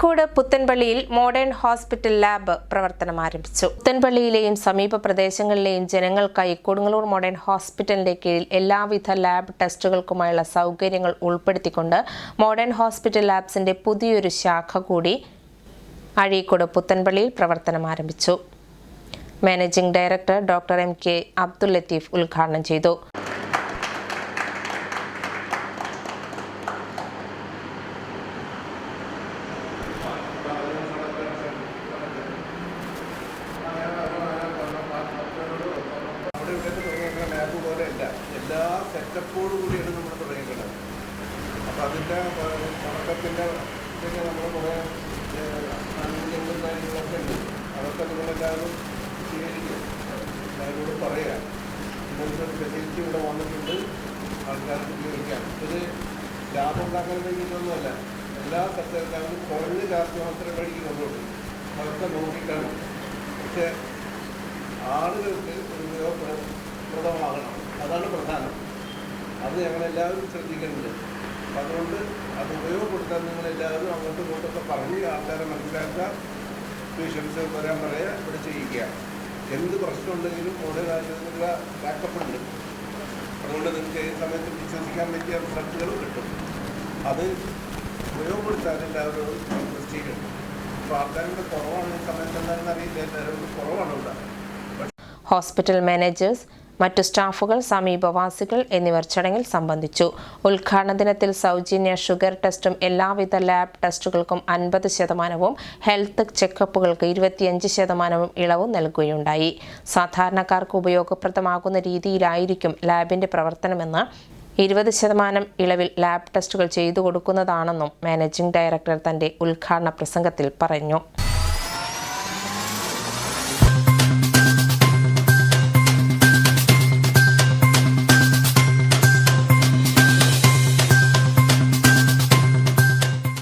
അഴീക്കോട് പുത്തൻപള്ളിയിൽ modern hospital lab പ്രവർത്തനം ആരംഭിച്ചു. പുത്തൻപള്ളിയിലെയും സമീപ പ്രദേശങ്ങളിലെയും ജനങ്ങൾക്കായി കൊടുങ്ങല്ലൂർ മോഡേൺ ഹോസ്പിറ്റലിന്റെ കീഴിൽ എല്ലാവിധ ലാബ് ടെസ്റ്റുകൾക്കുമായുള്ള സൗകര്യങ്ങൾ ഉൾപ്പെടുത്തിക്കൊണ്ട് മോഡേൺ ഹോസ്പിറ്റൽ ലാബ്സിന്റെ പുതിയൊരു ശാഖ കൂടി അഴീക്കോട് പുത്തൻപള്ളിയിൽ പ്രവർത്തനം ആരംഭിച്ചു. Managing director doctor M K Abdul Latheef ഉദ്ഘാടനം ചെയ്തു. പോലെയല്ല എല്ലാ സെറ്റപ്പോടു കൂടിയാണ് നമ്മൾ തുടങ്ങിയിട്ടുള്ളത്. അപ്പോൾ അതിന്റെ തുടക്കത്തിന്റെ പിന്നെ നമ്മൾ കുറേ ആനുകൂല്യങ്ങളും കാര്യങ്ങളൊക്കെ ഉണ്ട്. അതൊക്കെ നിങ്ങളെല്ലാവരും സ്വീകരിക്കും എല്ലാവരോടും പറയുക ഇങ്ങനത്തെ ഫെസിലിറ്റി ഇവിടെ വന്നിട്ടുണ്ട്. ആൾക്കാർക്ക് ഉപയോഗിക്കാം. ഇത് ലാഭം ഉണ്ടാക്കാൻ എല്ലാ സർക്കാരും കുറഞ്ഞ ലാഭം മാത്രമേ വഴിക്ക് കൊണ്ടുപോകും. അതൊക്കെ നോക്കിക്കാണും പക്ഷേ ആളുകൾക്ക് ഒരു ഉപയോഗപ്രദമാകണം അത് ഞങ്ങളെല്ലാവരും ശ്രദ്ധിക്കുന്നുണ്ട് അതുകൊണ്ട് അത് ഉപയോഗപ്പെടുത്താൻ നിങ്ങളെല്ലാവരും അങ്ങോട്ടും ഇങ്ങോട്ടൊക്കെ പറഞ്ഞ് ആൾക്കാരെ മനസ്സിലാക്കുക പേഷ്യൻസ് വരാൻ പറയുക ഇവിടെ ചെയ്യിക്കുക. എന്ത് പ്രശ്നമുണ്ടെങ്കിലും ഓരോ കാര്യത്തിലുള്ള ബാക്കപ്പ് ഉണ്ട്. അതുകൊണ്ട് നിങ്ങൾക്ക് ഏത് സമയത്ത് വിശ്വസിക്കാൻ പറ്റിയ റിസൾട്ടുകളും കിട്ടും. അത് ഉപയോഗപ്പെടുത്താൻ എല്ലാവരും ചെയ്യുന്നുണ്ട് കുറവാണ് കുറവാണ് ഹോസ്പിറ്റൽ മാനേജേഴ്സ് മറ്റു സ്റ്റാഫുകൾ സമീപവാസികൾ എന്നിവർ ചടങ്ങിൽ സംബന്ധിച്ചു. ഉദ്ഘാടന ദിനത്തിൽ സൗജന്യ ഷുഗർ ടെസ്റ്റും എല്ലാവിധ ലാബ് ടെസ്റ്റുകൾക്കും അൻപത് ശതമാനവും ഹെൽത്ത് ചെക്കപ്പുകൾക്ക് ഇരുപത്തിയഞ്ച് ശതമാനവും ഇളവ് നൽകുകയുണ്ടായി. സാധാരണക്കാർക്ക് ഉപയോഗപ്രദമാകുന്ന രീതിയിലായിരിക്കും ലാബിന്റെ പ്രവർത്തനമെന്ന് ഇരുപത് ശതമാനം ഇളവിൽ ലാബ് ടെസ്റ്റുകൾ ചെയ്തു കൊടുക്കുന്നതാണെന്നും മാനേജിംഗ് ഡയറക്ടർ തന്റെ ഉദ്ഘാടന പ്രസംഗത്തിൽ പറഞ്ഞു.